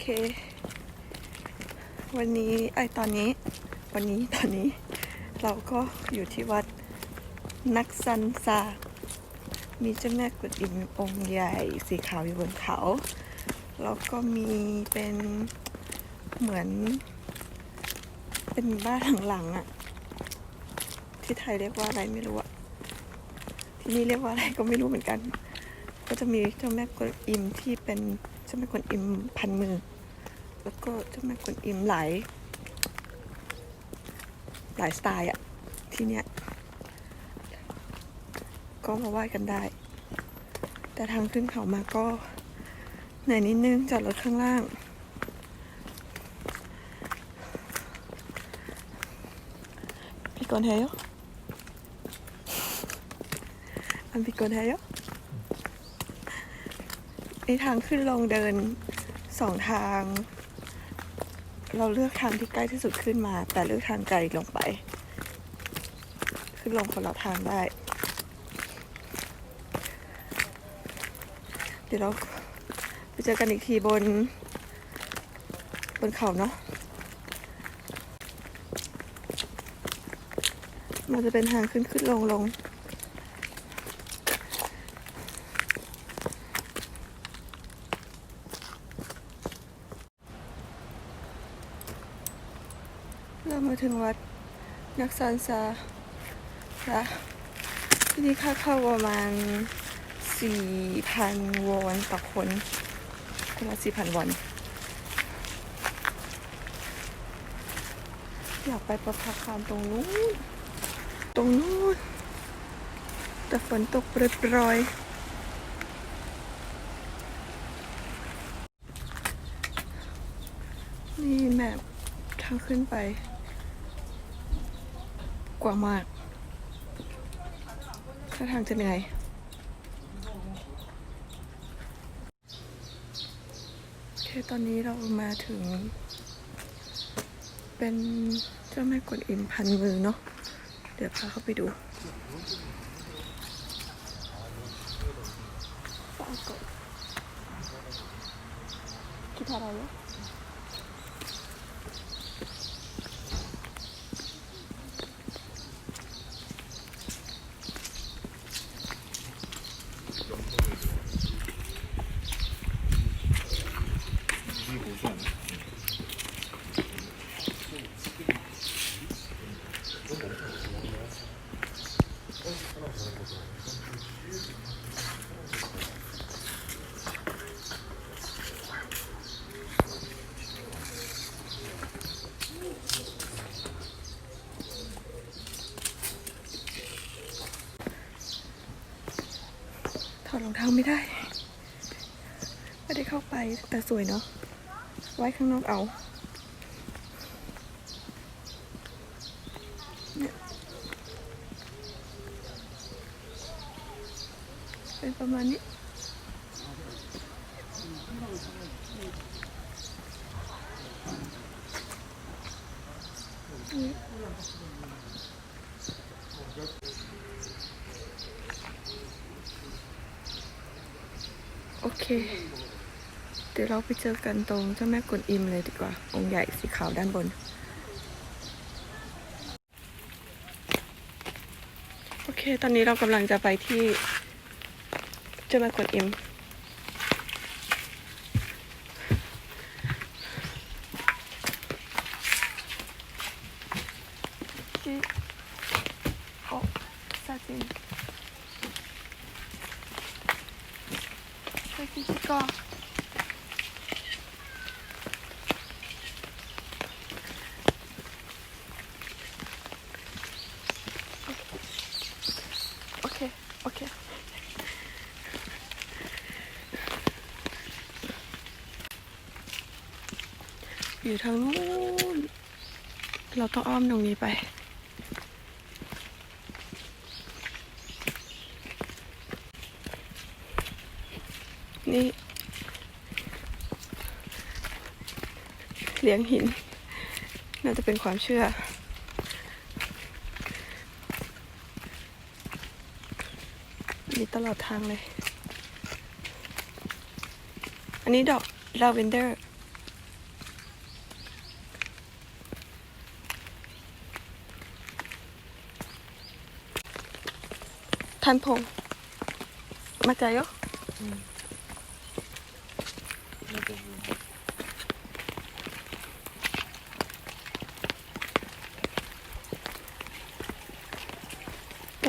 เค วันนี้ไอตอนนี้ วันนี้ตอนนี้เราก็อยู่ที่วัดนักซันซา มีเจ้าแม่กุดอิมองค์ใหญ่สีขาวอยู่บนเขา แล้วก็มีเป็นเหมือน เป็นบ้านหลังๆอะที่ไทยเรียกว่าอะไรไม่รู้อะที่นี่เรียกว่าอะไรก็ไม่รู้เหมือนกัน ก็จะมีเจ้าแม่กวนอิมที่เป็น จ้าแม่กวนอิมพันมือ แล้วก็เจ้าแม่กวนอิมหลาย หลายสไตล์อะที่เนี้ยก็มาไหว้กันได้ แต่ทางขึ้นเขามาก็เหนื่อยนิดนึงจอดรถข้างล่าง Piconheyo? Ang Piconheyo? ในทางขึ้นลงเดินสองทาง เราเลือกทางที่ใกล้ที่สุดขึ้นมา แต่เลือกทางไกลลงไป ขึ้นลงคนละทางได้ เดี๋ยวเราไปเจอกันอีกทีบน บนเขาเนาะมันจะเป็นทางขึ้นขึ้นลงลง เรามาถึงวัดนักซันซาละที่นี่ค่าเข้าประมาณ 4,000 วอนต่อคนคนละ4,000 วอน อยากไปประภาคารตรงนู้น ตรงนู้น แต่ฝนตกปรอยๆนี่แมพทางขึ้นไป กว้างมากท่าทางจะเหนื่อยโอเคตอนนี้เรามาถึง เป็นเจ้าแม่กวนอิมพันมือเนาะเดี๋ยวพาเข้าไปดูคิดอะไรเนี่ ดรองเท้าไม่ได้ ไม่ได้เข้าไปแต่สวยเนาะ ไว้ข้างนอกเอาเป็นประมาณนี้นี่โอ เคเดี๋ยวเราไปเจอกันตรงเจ้าแม่กวนอิมเลยดีกว่า องค์ใหญ่สีขาวด้านบน โอเค ตอนนี้เรากำลังจะไปที่เจ้าแม่กวนอิม ที่โอ้ซาจิน กินที่ก็โอเค โอเค อยู่ทางนู้นเราต้องอ้อมตรงนี้ไป นี่ เลี้ยงหิน น่าจะเป็นความเชื่อ มีตลอดทางเลย อันนี้ดอกลาเวนเดอร์ท่านพงมาใจยก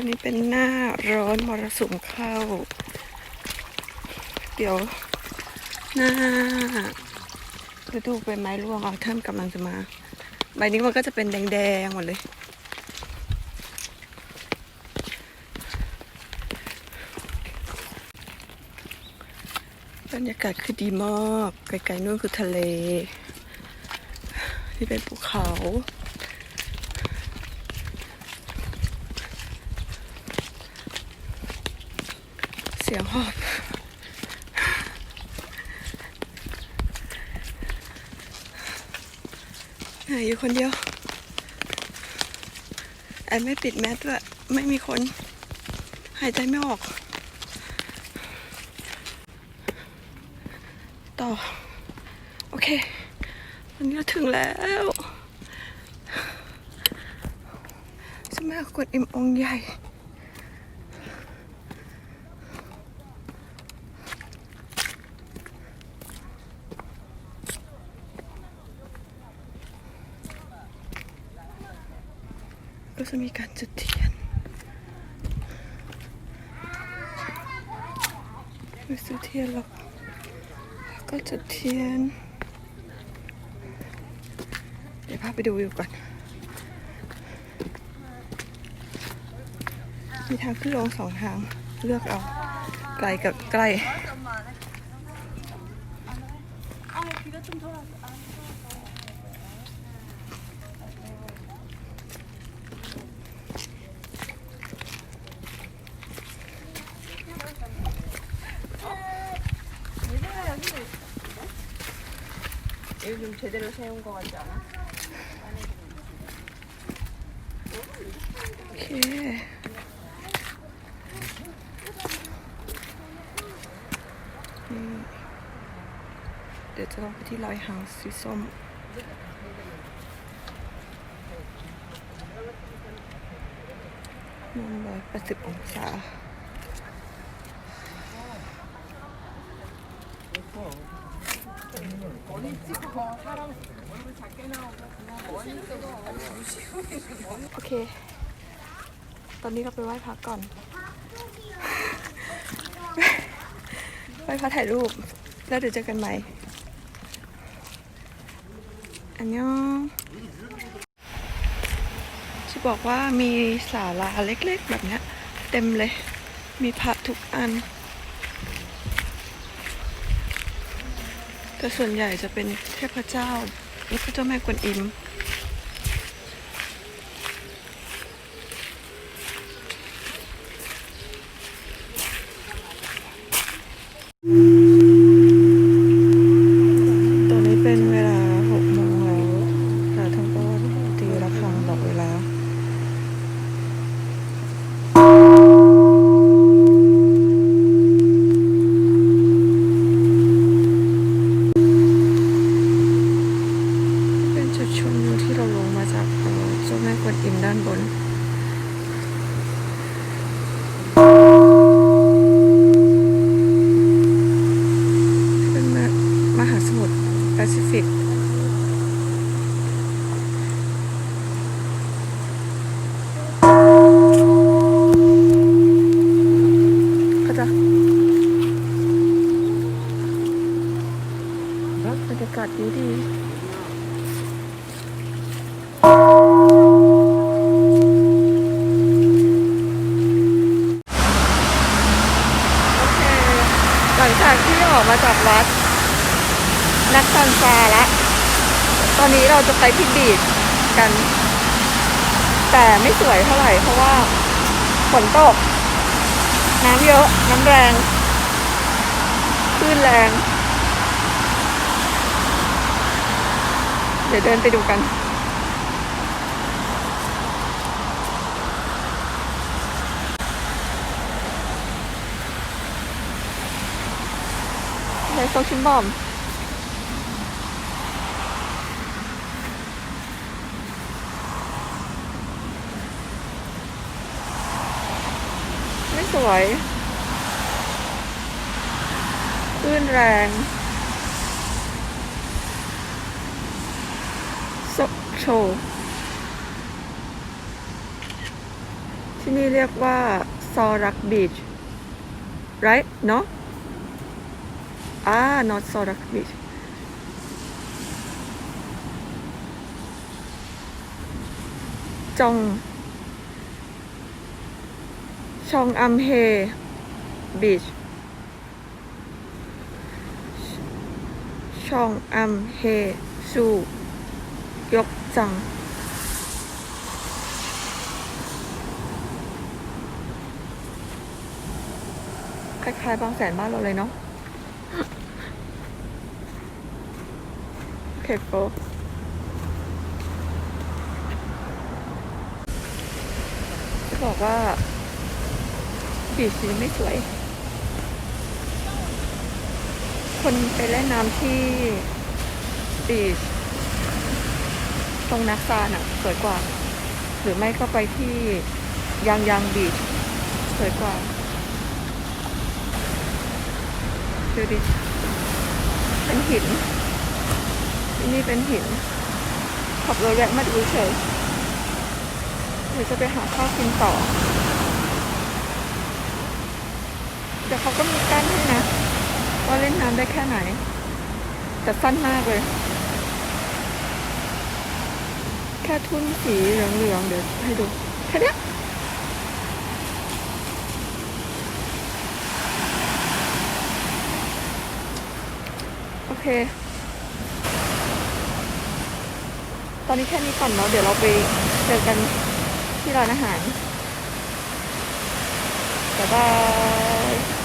อนนี้เป็นหน้าร้อนมรสุมเข้า เดี๋ยวหน้าฤดูใบไม้ร่วงออเทิมกำลังจะมา ใบนี้มันก็จะเป็นแดงๆหมดเลยบรรยากาศคือดีมาก ไกลๆนู่นคือทะเล ที่เป็นภูเขา สียงหอบเหนื่อยอยู่คนเดียวแอนไม่ปิดแมสด้วยไม่มีคน หายใจไม่ออก ต่อ โอเค วันนี้เราถึงแล้วเจะแม่กดอิมองใหญ่ ก็จะมีการจุดเทียนไม่ซื้อเทียนหรอกก็จุดเทียน เดี๋ยวพาไปดูวิวก่อน มีทางขึ้นลงสองทาง เลือกเอาไกลกับใกล้ 여기 좀 제대로 세운 것 같지 않아? โอเคนี่เดี๋ยวจะลองไปที่ไลท์เฮาส์สีส้ม มุมร้อยแปดสิบองศา โอเค ตอนนี้เราไปไหว้พระก่อน ไหว้พระถ่ายรูป แล้วเดี๋ยวเจอกันใหม่ อันยองจะบอกว่ามีศาลาเล็กๆแบบเนี้ย เต็มเลย มีพระทุกอัน แต่ส่วนใหญ่จะเป็นเทพเจ้า แล้วก็เจ้าแม่กวนอิม วนอิมด้านบนเป็นมมหาสมุทรแปซิฟิกเขาใจะบรรยากาศดีดี เราจะไปที่บีชกัน แต่ไม่สวยเท่าไหร่ เพราะว่าฝนตก น้ำเยอะ น้ำแรงคลื่นแรง เดี๋ยวเดินไปดูกันเลยโซชิมบอม วยคลื่นแรงโซโชที่นี่เรียกว่าซอรักบีช right เนาะอ่า not ซอรักบีชจง ชองอัมเฮบีชชองอัมเฮซูยกจัง คล้ายๆบางแสนบ้านเราเลยเนาะโอเคโฟจะบอกว่า บีชไม่สวย คนไปเล่นน้ำที่บีชตรงนักซานอะสวยกว่า หรือไม่ก็ไปที่ยางยางบีชสวยกว่า ดูดิ เป็นหินที่นี่เป็นหิน ขับรถแวะมาดูเฉยเดี๋ยวจะไปหาข้าวกินต่อ เดี๋ยวเขาก็มีกั้นให้นะว่าเล่นน้ำได้แค่ไหน แต่สั้นมากเลย แค่ทุ่นสีเหลืองๆเดี๋ยวให้ดูแค่นี้โอเค ตอนนี้แค่นี้ก่อนเนาะเดี๋ยวเราไปเจอกันที่ร้านอาหารบ๊ายบาย